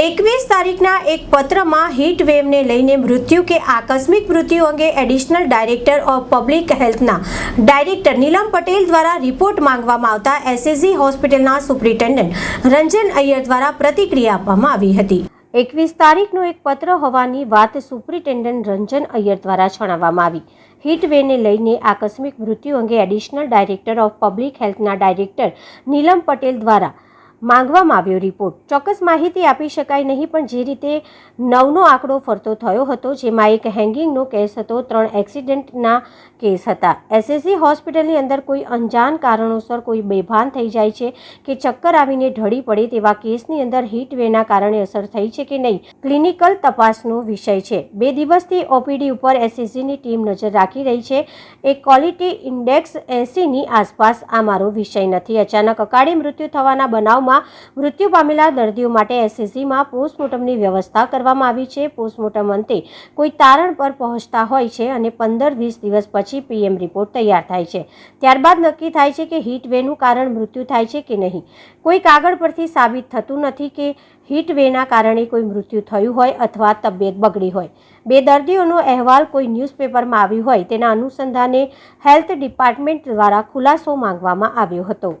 એકવીસ તારીખના એક પત્રમાં હીટ વેવને લઈને મૃત્યુ કે આકસ્મિક મૃત્યુ અંગે એડિશનલ ડાયરેક્ટર ઓફ પબ્લિક હેલ્થના ડાયરેક્ટર નીલમ પટેલ દ્વારા રિપોર્ટ માંગવામાં આવતા એસએસજી હોસ્પિટલના સુપ્રિન્ટેન્ડન્ટ રંજન અય્યર દ્વારા પ્રતિક્રિયા આપવામાં આવી હતી. એકવીસ તારીખનો એક પત્ર હોવાની વાત સુપ્રિન્ટેન્ડન્ટ રંજન અય્યર દ્વારા જણાવવામાં આવી. હીટ વેવને લઈને આકસ્મિક મૃત્યુ અંગે એડિશનલ ડાયરેક્ટર ઓફ પબ્લિક હેલ્થના ડાયરેક્ટર નીલમ પટેલ દ્વારા માંગવામાં આવ્યો રિપોર્ટ. ચોક્કસ માહિતી આપી શકાય નહીં, પણ જે રીતે નવનો આંકડો ફરતો થયો હતો, જેમાં એક હેંગિંગનો કેસ હતો, ત્રણ એક્સિડન્ટના કેસ હતા. એસએસસી હોસ્પિટલની અંદર કોઈ અંજાન કારણોસર કોઈ બેભાન થઈ જાય છે કે ચક્કર આવીને ઢળી પડે તેવા કેસની અંદર હીટવેના કારણે અસર થઈ છે કે નહીં, ક્લિનિકલ તપાસનો વિષય છે. બે દિવસથી ઓપીડી ઉપર એસએસજીની ટીમ નજર રાખી રહી છે. એક ક્વોલિટી ઇન્ડેક્સ એસીની આસપાસ આ મારો વિષય નથી. અચાનક અકાળે મૃત્યુ થવાના બનાવમાં મૃત્યુ પામેલા દર્દીઓ માટે એસએસસીમાં પોસ્ટમોર્ટમની વ્યવસ્થા કરવામાં આવી છે. પોસ્ટમોર્ટમ અંતે કોઈ તારણ પર પહોંચતા હોય છે અને પંદર વીસ દિવસ પછી પીએમ રિપોર્ટ તૈયાર થાય છે. ત્યારબાદ નક્કી થાય છે કે હીટ વેનું કારણ મૃત્યુ થાય છે કે નહીં. કોઈ કાગળ પરથી સાબિત થતું નથી કે હીટ વેના કારણે કોઈ મૃત્યુ થયું હોય અથવા તબિયત બગડી હોય. બે દર્દીઓનો અહેવાલ કોઈ ન્યૂઝપેપરમાં આવ્યું હોય તેના અનુસંધાને હેલ્થ ડિપાર્ટમેન્ટ દ્વારા ખુલાસો માંગવામાં આવ્યો હતો.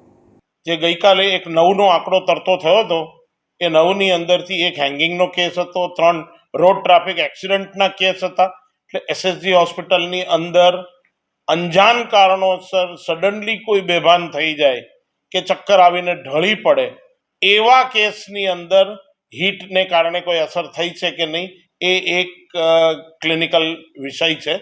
જે ગઈકાલે એક નવનો આંકડો તરતો થયો હતો, એ નવની અંદરથી એક હેંગિંગનો કેસ હતો, ત્રણ રોડ ટ્રાફિક એક્સિડન્ટના કેસ હતા, એટલે એસએસજી હોસ્પિટલની અંદર અંજાન કારણોસર સડનલી કોઈ બેભાન થઈ જાય કે ચક્કર આવીને ઢળી પડે, એવા કેસની અંદર હીટને કારણે કોઈ અસર થઈ છે કે નહીં, એ એક ક્લિનિકલ વિષય છે.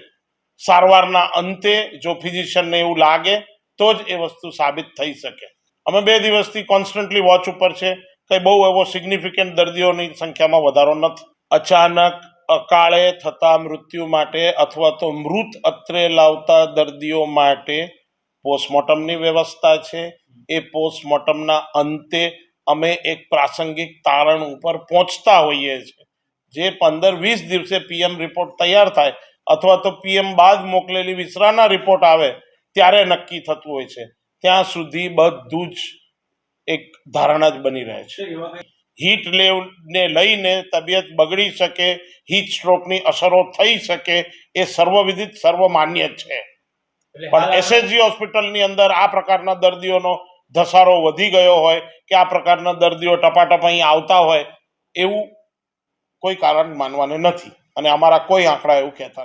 સારવારના અંતે જો ફિઝિશિયનને એવું લાગે, તો જ એ વસ્તુ સાબિત થઈ શકે. અમે બે દિવસથી કોન્સ્ટન્ટલી વોચ ઉપર છે. કંઈ બહુ એવો સિગ્નિફિકન્ટ દર્દીઓની સંખ્યામાં વધારો નથી. અચાનક અકાળે થતા મૃત્યુ માટે અથવા તો મૃત અત્રે લાવતા દર્દીઓ માટે પોસ્ટમોર્ટમની વ્યવસ્થા છે. એ પોસ્ટમોર્ટમના અંતે અમે એક પ્રાસંગિક તારણ ઉપર પહોંચતા હોઈએ છીએ. જે પંદર વીસ દિવસે પીએમ રિપોર્ટ તૈયાર થાય અથવા તો પીએમ બાદ મોકલેલી વિસરાના રિપોર્ટ આવે, ત્યારે નક્કી થતું હોય છે. ત્યાં સુધી બધું જ એક ધારણા જ બની રહે છે. હીટ લેવને લઈને તબિયત બગડી શકે હીટ સ્ટ્રોકની અસરો થઈ શકે એ સર્વવિદિત સર્વમાન્ય છે. પણ એસએસજી હોસ્પિટલની અંદર આ પ્રકારના દર્દીઓનો ધસારો વધી ગયો હોય કે આ પ્રકારના દર્દીઓ ટપાટપ અહીં આવતા હોય એવું કોઈ કારણ માનવાને નથી. અને અમારા કોઈ આંકડા એવું કહેતા નથી